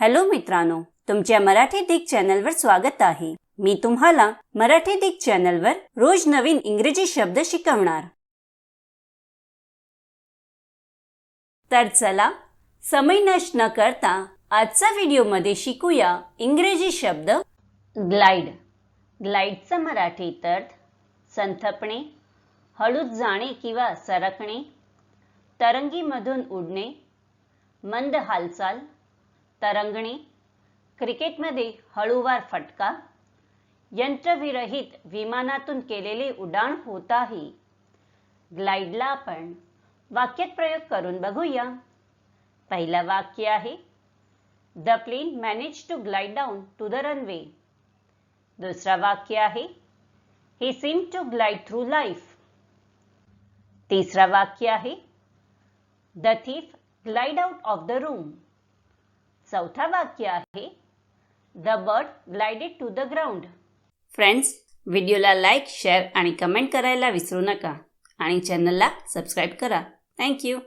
Hello मित्रांनो तुमच्या मराठी दिग चॅनलवर स्वागत आहे. मी तुम्हाला मराठी दिग चॅनलवर रोज नवीन इंग्रजी शब्द शिकवणार. तर चला समय नष्ट न करता आजचा व्हिडिओमध्ये शिकूया इंग्रजी शब्द ग्लाइड. ग्लाइडचा मराठीत अर्थ संथपणे हळूच जाणे किंवा सरकणे तरंगीमधून उडणे मंद हालचाल तरंगणी क्रिकेटमध्ये हळूवार फटका यंत्रविरहित विमानातून केलेले उड्डाण होताही. ग्लाइडला आपण वाक्यात प्रयोग करून बघूया. पहिलं वाक्य आहे the plane manage to glide down to the runway. दुसरा वाक्य आहे he seem to glide through life तिसरा वाक्य आहे the thief glide out of the room चौथा वाक्य आहे the bird glided to the ground friends व्हिडिओला लाईक शेअर आणि कमेंट करायला विसरू नका आणि चॅनलला सबस्क्राईब करा. थँक्यू